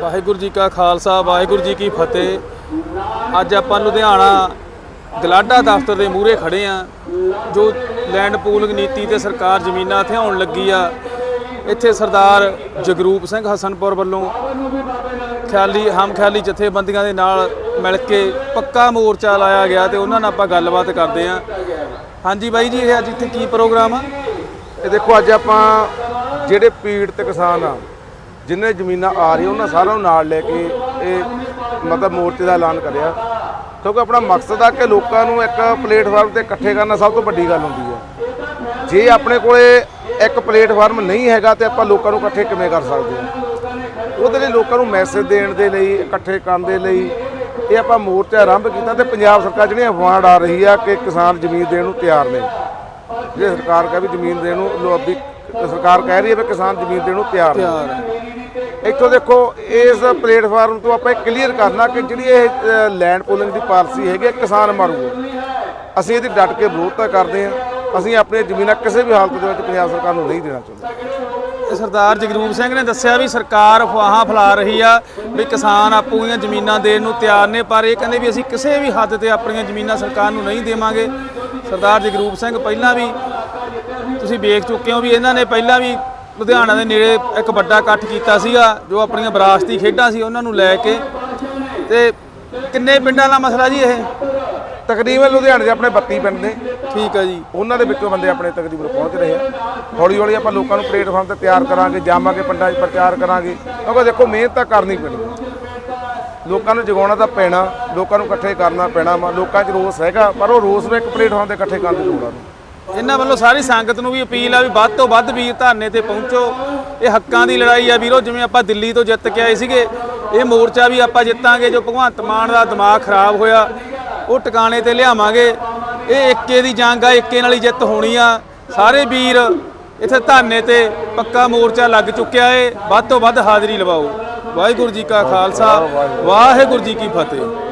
ਵਾਹਿਗੁਰੂ ਜੀ ਕਾ ਖਾਲਸਾ, ਵਾਹਿਗੁਰੂ ਜੀ ਕੀ ਫਤਿਹ। ਅੱਜ ਆਪਾਂ ਲੁਧਿਆਣਾ ਗਲਾਡਾ ਦਫ਼ਤਰ ਦੇ ਮੂਹਰੇ ਖੜੇ ਆ, ਜੋ ਲੈਂਡ ਪੂਲਿੰਗ ਨੀਤੀ ਤੇ ਸਰਕਾਰ ਜ਼ਮੀਨਾਂ ਹਥਿਆਉਣ ਲੱਗੀ ਆ। ਇੱਥੇ ਸਰਦਾਰ ਜਗਰੂਪ ਸਿੰਘ ਹਸਨਪੁਰ ਵੱਲੋਂ ਖਿਆਲੀ, ਹਮ ਖਿਆਲੀ ਜਥੇਬੰਦੀਆਂ ਦੇ ਨਾਲ ਮਿਲ ਕੇ ਪੱਕਾ ਮੋਰਚਾ ਲਾਇਆ ਗਿਆ ਤੇ ਉਹਨਾਂ ਨਾਲ ਆਪਾਂ ਗੱਲਬਾਤ ਕਰਦੇ ਆ। ਹਾਂਜੀ ਬਾਈ ਜੀ, ਇਹ ਅੱਜ ਇੱਥੇ ਕੀ ਪ੍ਰੋਗਰਾਮ ਆ? ਇਹ ਦੇਖੋ, ਅੱਜ ਆਪਾਂ ਜਿਹੜੇ ਪੀੜਤ ਕਿਸਾਨ ਆ ਜਿੰਨੇ ਜ਼ਮੀਨਾਂ ਆ ਰਹੀਆਂ, ਉਹਨਾਂ ਸਾਰਿਆਂ ਨੂੰ ਨਾਲ ਲੈ ਕੇ ਇਹ ਮਤਲਬ ਮੋਰਚੇ ਦਾ ਐਲਾਨ ਕਰਿਆ। ਕਿਉਂਕਿ ਆਪਣਾ ਮਕਸਦ ਆ ਕਿ ਲੋਕਾਂ ਨੂੰ ਇੱਕ ਪਲੇਟਫਾਰਮ ਤੇ ਇਕੱਠੇ ਕਰਨਾ ਸਭ ਤੋਂ ਵੱਡੀ ਗੱਲ ਹੁੰਦੀ ਹੈ। ਜੇ ਆਪਣੇ ਕੋਲੇ ਇੱਕ ਪਲੇਟਫਾਰਮ ਨਹੀਂ ਹੈਗਾ ਤੇ ਆਪਾਂ ਲੋਕਾਂ ਨੂੰ ਇਕੱਠੇ ਕਿਵੇਂ ਕਰ ਸਕਦੇ ਹਾਂ? ਉਹਦੇ ਲਈ ਲੋਕਾਂ ਨੂੰ ਮੈਸੇਜ ਦੇਣ ਦੇ ਲਈ, ਇਕੱਠੇ ਕਰਨ ਦੇ ਲਈ ਇਹ ਆਪਾਂ ਮੋਰਚਾ ਆਰੰਭ ਕੀਤਾ ਤੇ ਪੰਜਾਬ ਸਰਕਾਰ ਜਿਹੜੀਆਂ ਅਫਵਾਹ ਆ ਰਹੀ ਆ ਕਿ ਕਿਸਾਨ ਜ਼ਮੀਨ ਦੇਣ ਨੂੰ ਤਿਆਰ ਨੇ। ਜੇ ਸਰਕਾਰ ਕਹੇ ਵੀ ਜ਼ਮੀਨ ਦੇਣ ਨੂੰ, ਲੋ ਸਰਕਾਰ ਕਹਿ ਰਹੀ ਹੈ ਵੀ ਕਿਸਾਨ ਜ਼ਮੀਨ ਦੇਣ ਨੂੰ ਤਿਆਰ ਨੇ। ਇੱਥੋਂ ਦੇਖੋ ਇਸ ਪਲੇਟਫਾਰਮ ਤੋਂ ਆਪਾਂ ਇਹ ਕਲੀਅਰ ਕਰਨਾ ਕਿ ਜਿਹੜੀ ਇਹ ਲੈਂਡ ਪੂਲਿੰਗ ਦੀ ਪਾਲਿਸੀ ਹੈਗੀ ਹੈ, ਕਿਸਾਨ ਮਾਰੂ ਅਸੀਂ ਇਹਦੀ ਡਟ ਕੇ ਵਿਰੋਧਤਾ ਕਰਦੇ ਹਾਂ ਅਸੀਂ ਆਪਣੀਆਂ ਜ਼ਮੀਨਾਂ ਕਿਸੇ ਵੀ ਹਾਲਤ ਦੇ ਵਿੱਚ ਪੰਜਾਬ ਸਰਕਾਰ ਨੂੰ ਨਹੀਂ ਦੇਣਾ ਚਾਹੁੰਦੇ। ਸਰਦਾਰ ਜਗਰੂਪ ਸਿੰਘ ਨੇ ਦੱਸਿਆ ਵੀ ਸਰਕਾਰ ਅਫਵਾਹਾਂ ਫੈਲਾ ਰਹੀ ਆ ਵੀ ਕਿਸਾਨ ਆਪੂ ਦੀਆਂ ਜ਼ਮੀਨਾਂ ਦੇਣ ਨੂੰ ਤਿਆਰ ਨੇ ਪਰ ਇਹ ਕਹਿੰਦੇ ਵੀ ਅਸੀਂ ਕਿਸੇ ਵੀ ਹੱਦ ਤੇ ਆਪਣੀਆਂ ਜ਼ਮੀਨਾਂ ਸਰਕਾਰ ਨੂੰ ਨਹੀਂ ਦੇਵਾਂਗੇ। ਸਰਦਾਰ ਜਗਰੂਪ ਸਿੰਘ ਪਹਿਲਾਂ ਵੀ ਤੁਸੀਂ ਵੇਖ ਚੁੱਕੇ ਹੋ ਵੀ ਇਹਨਾਂ ਨੇ ਪਹਿਲਾਂ ਵੀ ਲੁਧਿਆਣਾ ਦੇ ਨੇੜੇ ਇੱਕ ਵੱਡਾ ਇਕੱਠ ਕੀਤਾ ਸੀਗਾ ਜੋ ਆਪਣੀਆਂ ਵਿਰਾਸਤੀ ਖੇਡਾਂ ਸੀ ਉਹਨਾਂ ਨੂੰ ਲੈ ਕੇ। ਤੇ ਕਿੰਨੇ ਪਿੰਡਾਂ ਦਾ ਮਸਲਾ ਜੀ ਇਹ? ਤਕਰੀਬਨ ਲੁਧਿਆਣੇ ਦੇ ਆਪਣੇ 32 ਪਿੰਡ ਨੇ। ਠੀਕ ਆ ਜੀ। ਉਹਨਾਂ ਦੇ ਵਿੱਚੋਂ ਬੰਦੇ ਆਪਣੇ ਤਕਰੀਬਨ ਪਹੁੰਚ ਰਹੇ ਆ। ਹੌਲੀ ਹੌਲੀ ਆਪਾਂ ਲੋਕਾਂ ਨੂੰ ਪਲੇਟਫਾਰਮ ਤੇ ਤਿਆਰ ਕਰਾਂਗੇ ਜਾਵਾਂਗੇ ਪਿੰਡਾਂ 'ਚ ਪ੍ਰਚਾਰ ਕਰਾਂਗੇ। ਕਿਉਂਕਿ ਦੇਖੋ ਮਿਹਨਤ ਤਾਂ ਕਰਨੀ ਪੈਣੀ ਹੈ। ਲੋਕਾਂ ਨੂੰ ਜਗਾਉਣਾ ਤਾਂ ਪੈਣਾ ਲੋਕਾਂ ਨੂੰ ਇਕੱਠੇ ਕਰਨਾ ਪੈਣਾ ਵਾ। ਲੋਕਾਂ 'ਚ ਰੋਸ ਹੈਗਾ ਪਰ ਉਹ ਰੋਸ ਨੂੰ ਇੱਕ ਪਲੇਟਫਾਰਮ ਤੇ ਇਕੱਠੇ ਕਰਨ ਦੀ ਲੋੜ ਆ। ਇਹਨਾਂ ਵੱਲੋਂ ਸਾਰੀ ਸੰਗਤ ਨੂੰ ਵੀ ਅਪੀਲ ਆ ਵੀ ਵੱਧ ਤੋਂ ਵੱਧ ਵੀਰ ਧਰਨੇ ਤੇ ਪਹੁੰਚੋ। ਇਹ ਹੱਕਾਂ ਦੀ ਲੜਾਈ ਆ ਵੀਰੋ ਜਿਵੇਂ ਆਪਾਂ ਦਿੱਲੀ ਤੋਂ ਜਿੱਤ ਕੇ ਆਏ ਸੀਗੇ ਇਹ ਮੋਰਚਾ ਵੀ ਆਪਾਂ ਜਿੱਤਾਂਗੇ ਜੋ ਭਗਵੰਤ ਮਾਨ ਦਾ ਦਿਮਾਗ ਖਰਾਬ ਹੋਇਆ ਉਹ ਟਿਕਾਣੇ ਤੇ ਲਿਆਵਾਂਗੇ। ਇਹ ਇੱਕੇ ਦੀ ਜੰਗ ਆ ਇੱਕੇ ਨਾਲ ਹੀ ਜਿੱਤ ਹੋਣੀ ਆ। ਸਾਰੇ ਵੀਰ ਇੱਥੇ ਧਰਨੇ ਤੇ ਪੱਕਾ ਮੋਰਚਾ ਲੱਗ ਚੁੱਕਿਆ ਏ। ਵੱਧ ਤੋਂ ਵੱਧ ਹਾਜ਼ਰੀ ਲਵਾਓ। ਵਾਹਿਗੁਰੂ ਜੀ ਕਾ ਖਾਲਸਾ ਵਾਹਿਗੁਰੂ ਜੀ ਕੀ ਫਤਿਹ।